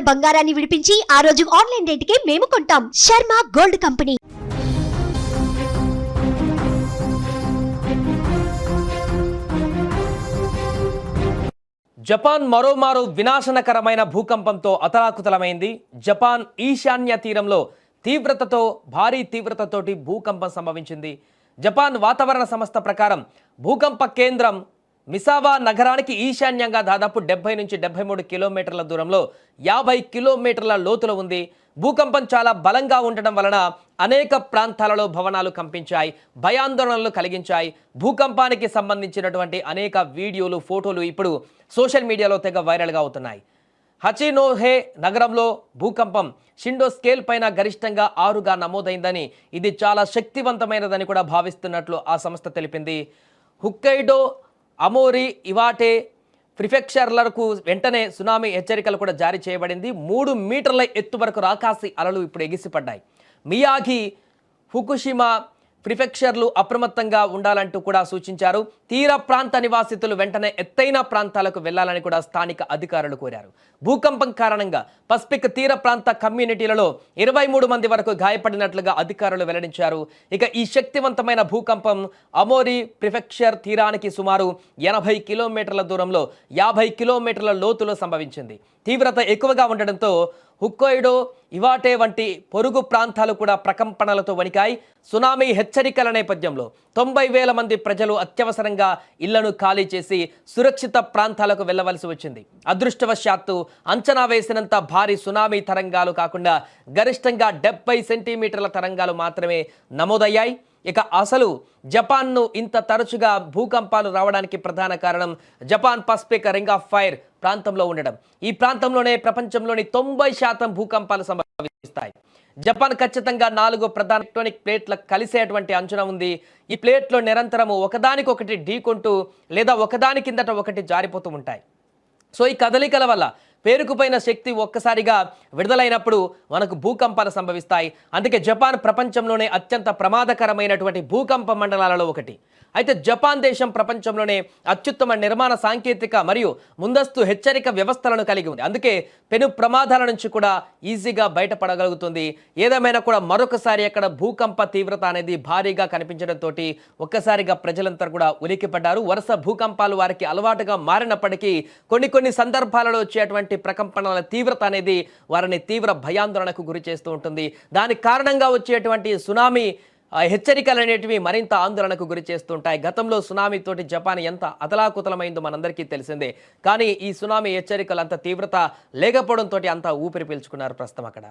ఉన్న బంగారాన్ని విడిపించి ఆ రోజు ఆన్లైన్ రేటుకే మేము కొంటాం. Sharma gold company. జపాన్ మరోమారు వినాశనకరమైన భూకంపంతో అతలాకుతలమైంది. జపాన్ ఈశాన్య తీరంలో తీవ్రతతో భారీ తీవ్రతతోటి భూకంపం సంభవించింది. జపాన్ వాతావరణ సంస్థ ప్రకారం భూకంప కేంద్రం మిసావా నగరానికి ఈశాన్యంగా దాదాపు డెబ్బై నుంచి డెబ్బై మూడు కిలోమీటర్ల దూరంలో యాభై కిలోమీటర్ల లోతులో ఉంది. భూకంపం చాలా బలంగా ఉండటం వలన అనేక ప్రాంతాలలో భవనాలు కంపించాయి భయాందోళనలు కలిగించాయి. భూకంపానికి సంబంధించినటువంటి అనేక వీడియోలు ఫోటోలు ఇప్పుడు సోషల్ మీడియాలో తెగ వైరల్గా అవుతున్నాయి. హచినోహే నగరంలో భూకంపం షిండో స్కేల్ పైన గరిష్టంగా ఆరుగా నమోదైందని ఇది చాలా శక్తివంతమైనదని కూడా భావిస్తున్నట్లు ఆ సంస్థ తెలిపింది. హుక్కైడో అమోరి ఇవాటే ప్రిఫెక్చర్లకు వెంటనే సునామీ హెచ్చరికలు కూడా జారీ చేయబడింది. మూడు మీటర్ల ఎత్తు వరకు రాకాసి అలలు ఇప్పుడు ఎగిసిపడ్డాయి. మియాగి ఫుకుషిమా ప్రిఫెక్చర్లు అప్రమత్తంగా ఉండాలంటూ కూడా సూచించారు. తీర ప్రాంత నివాసితులు వెంటనే ఎత్తైన ప్రాంతాలకు వెళ్ళాలని కూడా స్థానిక అధికారులు కోరారు. భూకంపం కారణంగా పసిఫిక్ తీర ప్రాంత కమ్యూనిటీలలో ఇరవై మూడు మంది వరకు గాయపడినట్లుగా అధికారులు వెల్లడించారు. ఇక ఈ శక్తివంతమైన భూకంపం అమోరి ప్రిఫెక్చర్ తీరానికి సుమారు ఎనభై కిలోమీటర్ల దూరంలో యాభై కిలోమీటర్ల లోతులో సంభవించింది. తీవ్రత ఎక్కువగా ఉండడంతో హుక్కోయిడో ఇవాటే వంటి పొరుగు ప్రాంతాలు కూడా ప్రకంపనలతో వణికాయి. సునామీ హెచ్చరికల నేపథ్యంలో తొంభై వేల మంది ప్రజలు అత్యవసరంగా ఇళ్ళను ఖాళీ చేసి సురక్షిత ప్రాంతాలకు వెళ్ళవలసి వచ్చింది. అదృష్టవశాత్తు అంచనా వేసినంత భారీ సునామీ తరంగాలు కాకుండా గరిష్టంగా డెబ్బై సెంటీమీటర్ల తరంగాలు మాత్రమే నమోదయ్యాయి. ఇక అసలు జపాన్ను ఇంత తరచుగా భూకంపాలు రావడానికి ప్రధాన కారణం Japan Pacific ring of fire ప్రాంతంలో ఉండడం. ఈ ప్రాంతంలోనే ప్రపంచంలోని తొంభై శాతం భూకంపాలు సంభవిస్తాయి. జపాన్ ఖచ్చితంగా నాలుగు ప్రధాన టెక్టోనిక్ ప్లేట్ల కలిసేటువంటి అంచనా ఉంది. ఈ ప్లేట్లో నిరంతరము ఒకదానికొకటి ఢీకొంటూ లేదా ఒకదాని కిందట ఒకటి జారిపోతూ ఉంటాయి. సో ఈ కదలికల వల్ల పేరుకుపోయిన శక్తి ఒక్కసారిగా విడుదలైనప్పుడు మనకు భూకంపాలు సంభవిస్తాయి. అందుకే జపాన్ ప్రపంచంలోనే అత్యంత ప్రమాదకరమైనటువంటి భూకంప మండలాలలో ఒకటి. అయితే జపాన్ దేశం ప్రపంచంలోనే అత్యుత్తమ నిర్మాణ సాంకేతిక మరియు ముందస్తు హెచ్చరిక వ్యవస్థలను కలిగి ఉంది. అందుకే పెను ప్రమాదాల నుంచి కూడా ఈజీగా బయటపడగలుగుతుంది. ఏదేమైనా కూడా మరొకసారి అక్కడ భూకంప తీవ్రత అనేది భారీగా కనిపించడంతో ఒక్కసారిగా ప్రజలంతా కూడా ఉలిక్కిపడ్డారు. వరుస భూకంపాలు వారికి అలవాటుగా మారినప్పటికీ కొన్ని కొన్ని సందర్భాలలో వచ్చేటువంటి ప్రకంపనల తీవ్రత అనేది వారిని తీవ్ర భయాందోళనకు గురి చేస్తూ ఉంటుంది. దానికి కారణంగా వచ్చేటువంటి సునామీ హెచ్చరికలు అనేటివి మరింత ఆందోళనకు గురి చేస్తుంటాయి గతంలో సునామీతోటి జపాన్ ఎంత అతలాకుతలమైందో మనందరికీ తెలిసిందే. కానీ ఈ సునామీ హెచ్చరికలు అంత తీవ్రత లేకపోవడంతో అంత ఊపిరి పీల్చుకున్నారు ప్రస్తుతం అక్కడ.